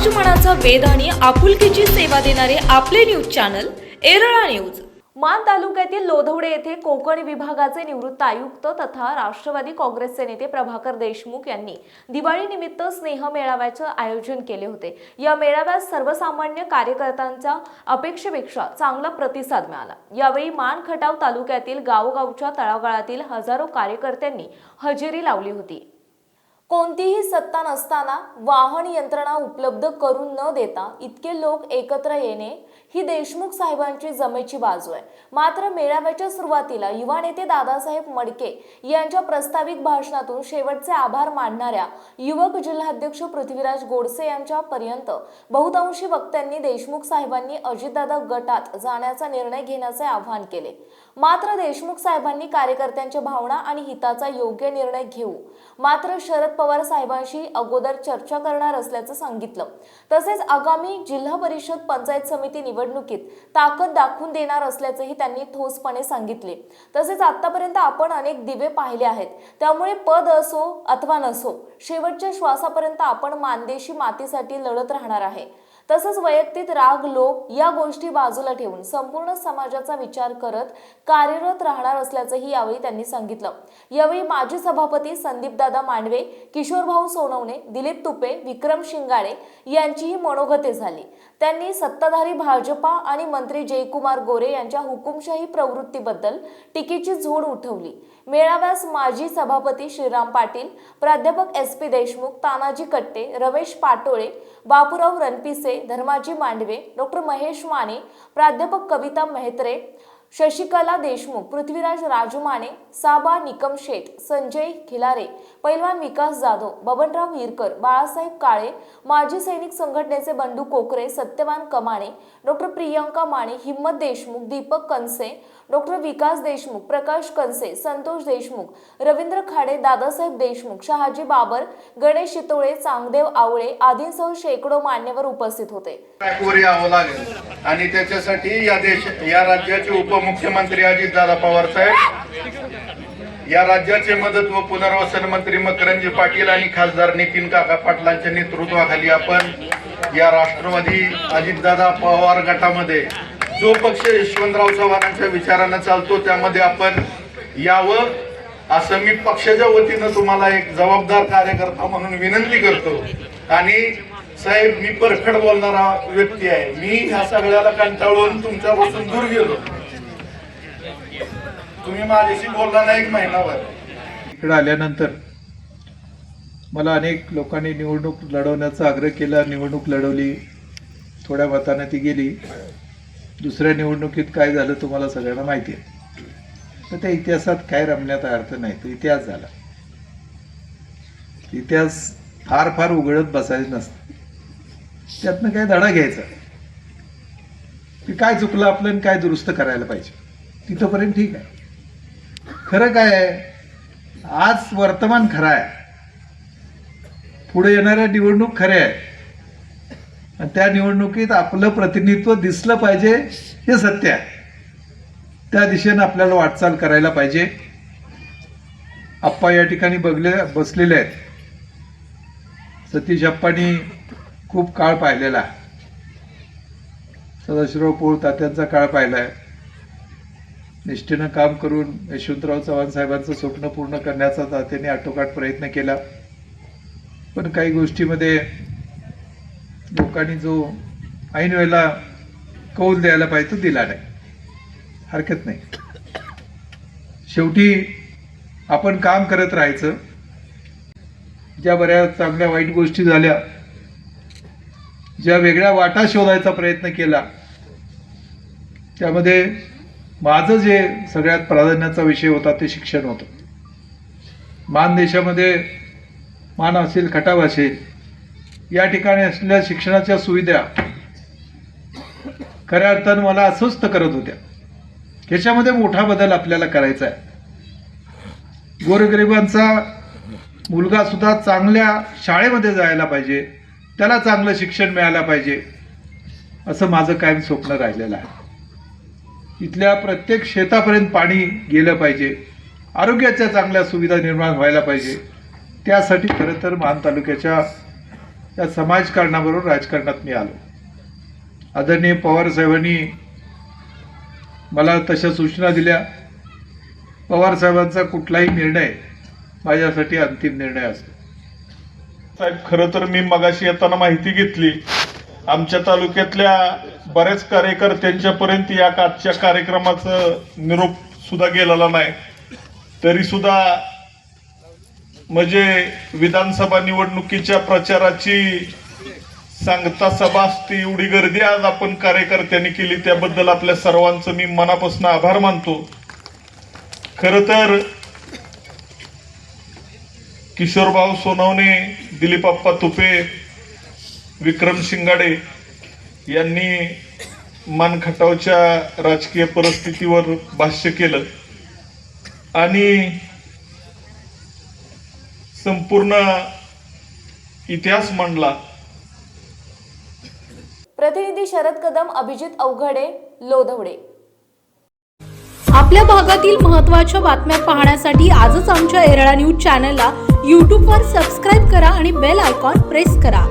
समाजमनाचा वेद आणि आपुलकीची सेवा देणारे आपले न्यूज चॅनल एरळा न्यूज. मान तालुक्यातील लोधवडे येथे कोकण विभागाचे निवृत्त आयुक्त तथा राष्ट्रवादी काँग्रेसचे नेते प्रभाकर देशमुख यांनी दिवाळीनिमित्त स्नेह मेळाव्याचे आयोजन केले होते. या मेळाव्यात सर्वसामान्य कार्यकर्त्यांच्या अपेक्षेपेक्षा चांगला प्रतिसाद मिळाला. यावेळी मान खटाव तालुक्यातील गावोगावच्या तळागाळातील हजारो कार्यकर्त्यांनी हजेरी लावली होती. कोणतीही सत्ता नसताना वाहन यंत्रणा उपलब्ध करून न देता इतके लोक एकत्र येणे ही देशमुख साहेबांची जमेची बाजू आहे. मात्र मेळाव्याच्या सुरुवातीला युवा नेते दादासाहेब मडके यांच्या प्रस्ताविक भाषणातून शेवटचे आभार मानणाऱ्या युवक जिल्हाध्यक्ष पृथ्वीराज गोडसे यांच्यापर्यंत बहुतांशी वक्त्यांनी देशमुख साहेबांनी अजितदादा गटात जाण्याचा निर्णय घेण्याचे आवाहन केले. मात्र देशमुख साहेबांनी कार्यकर्त्यांच्या भावना आणि हिताचा योग्य निर्णय घेऊ. मात्र शरद पवार साहेबांशी अगोदर चर्चा करणार असल्याचं सांगितलं. तसेच आगामी जिल्हा परिषद पंचायत समिती निवडणुकीत ताकद दाखवून देणार असल्याचंही त्यांनी ठोसपणे सांगितले. तसेच आतापर्यंत आपण अनेक दिवे पाहिले आहेत. त्यामुळे पद असो अथवा नसो शेवटच्या श्वासापर्यंत आपण मानदेशी मातीसाठी लढत राहणार आहे. तसंच वैयक्तिक राग लोभ या गोष्टी बाजूला ठेवून संपूर्ण समाजाचा विचार करत कार्यरत राहणार असल्याचंही यावेळी त्यांनी सांगितलं. यावेळी माजी सभापती संदीपदादा मांडवे किशोरभाऊ सोनवणे दिलीप तुपे विक्रम शिंगाडे यांचीही मनोगते झाली. त्यांनी सत्ताधारी भाजपा आणि मंत्री जयकुमार गोरे यांच्या हुकुमशाही प्रवृत्तीबद्दल टीकेची झोड उठवली. मेळाव्यास माजी सभापती श्रीराम पाटील प्राध्यापक S P Deshmukh Tanaji Katte Ramesh Patole Bapurao Ranpise Dharmaji Mandve doctor Mahesh Mane प्राध्यापक कविता मेहत्रे शशिकला देशमुख पृथ्वीराज राजमाने साबा निकम शेठ संजय खिलारे पैलवान विकास जाधव बबनराव हिरकर बाळासाहेब काळे माजी सैनिक संघटनेचे बंडू कोकरे सत्यवान कमाणे डॉक्टर प्रियंका माने हिम्मत देशमुख दीपक कंसे डॉक्टर विकास देशमुख प्रकाश कनसे संतोष देशमुख रवींद्र खाडे दादासाहेब देशमुख शहाजी बाबर गणेश शितोळे चांगदेव आवळे आदींसह शेकडो मान्यवर उपस्थित होते. आणि त्याच्यासाठी या देश या राज्याचे उपमुख्यमंत्री अजितदादा पवार साहेब या राज्याचे मदत व पुनर्वसन मंत्री मकरंजी पाटील आणि खासदार नितीन काका पाटलांच्या नेतृत्वाखाली आपण या राष्ट्रवादी अजितदादा पवार गटामध्ये जो पक्ष यशवंतराव चव्हाणांच्या विचारानं चालतो त्यामध्ये आपण यावं. असं मी पक्षाच्या वतीनं तुम्हाला एक जबाबदार कार्यकर्ता म्हणून विनंती करतो. आणि साहेब मी परखड बोलणारा व्यक्ती आहे. मी ह्या सगळ्याला कंटाळून तुमच्यापासून दूर गेलो. तुम्ही माझ्याशी बोलला नाही एक महिनाभर. इकडे आल्यानंतर मला अनेक लोकांनी निवडणूक लढवण्याचा आग्रह केला. निवडणूक लढवली थोड्या मताने ती गेली. दुसऱ्या निवडणुकीत काय झालं तुम्हाला सगळ्यांना माहिती आहे. तर त्या इतिहासात काय रमण्यात अर्थ नाही तो इतिहास झाला. इतिहास फार फार उघडत बसायचं नसतं. त्यातनं काय धडा घ्यायचा? की काय चुकलं आपलं आणि काय दुरुस्त करायला पाहिजे? तिथंपर्यंत ठीक आहे. खरं काय आहे? आज वर्तमान खरं आहे. पुढे येणाऱ्या निवडणूक खऱ्या आहे त्या निवडणुकीत आपलं प्रतिनिधित्व दिसलं पाहिजे हे सत्य आहे. त्या दिशेनं आपल्याला वाटचाल करायला पाहिजे. आप्पा या ठिकाणी बघले बसलेले आहेत. सतीश अप्पांनी खूप काळ पाहिलेला आहे. सदाशिवराव पोळ तात्यांचा काळ पाहिला आहे निष्ठेनं काम करून यशवंतराव चव्हाण साहेबांचं स्वप्न पूर्ण करण्याचा तात्याने आटोकाट प्रयत्न केला. पण काही गोष्टीमध्ये लोकांनी जो ऐन वेळेला कौल द्यायला पाहिजे तो दिला नाही. हरकत नाही. शेवटी आपण काम करत राहायचं. ज्या बऱ्याच चांगल्या वाईट गोष्टी झाल्या ज्या वेगळ्या वाटा शोधायचा प्रयत्न केला त्यामध्ये माझं जे सगळ्यात प्राधान्याचा विषय होता ते शिक्षण होतं. मान देशामध्ये मान असेल खटाव असेल या ठिकाणी असलेल्या शिक्षणाच्या सुविधा खऱ्या अर्थानं मला अस्वस्थ करत होत्या. ह्याच्यामध्ये मोठा बदल आपल्याला करायचा आहे. गोरगरिबांचा मुलगा सुद्धा चांगल्या शाळेमध्ये जायला पाहिजे. त्याला चांगलं शिक्षण मिळायला पाहिजे. असं माझं कायम स्वप्न राहिलेलं आहे. इथल्या प्रत्येक शेतापर्यंत पाणी गेलं पाहिजे. आरोग्याच्या चांगल्या सुविधा निर्माण व्हायला पाहिजे. त्यासाठी खरं तर मान तालुक्याच्या त्या समाजकारणाबरोबर राजकारणात मी आलो. आदरणीय पवारसाहेबांनी मला तशा सूचना दिल्या. पवार साहेबांचा कुठलाही निर्णय माझ्यासाठी अंतिम निर्णय असतो. साहेब खरं तर मी मगाशी येताना माहिती घेतली. आमच्या तालुक्यातल्या बऱ्याच कार्यकर्त्यांच्यापर्यंत या आजच्या कार्यक्रमाचं निरोप सुद्धा गेलेला नाही. तरी सुद्धा म्हणजे विधानसभा निवडणुकीच्या प्रचाराची सांगता सभा असते एवढी गर्दी आज आपण कार्यकर्त्यांनी केली त्याबद्दल आपल्या सर्वांचं मी मनापासून आभार मानतो. खरं तर किशोरभाऊ सोनवणे दिलीपाप्पा तुपे विक्रम शिंगाडे यांनी मानखटावच्या राजकीय परिस्थितीवर भाष्य केलं. आणि संपूर्ण इतिहास मांडला. प्रतिनिधी शरद कदम अभिजित अवघडे लोधवडे. आपल्या भागातील महत्त्वाच्या बातम्या पाहण्यासाठी आजच आमच्या एरळा न्यूज चॅनलला यूट्यूबवर सबस्क्राईब करा आणि बेल आयकॉन प्रेस करा.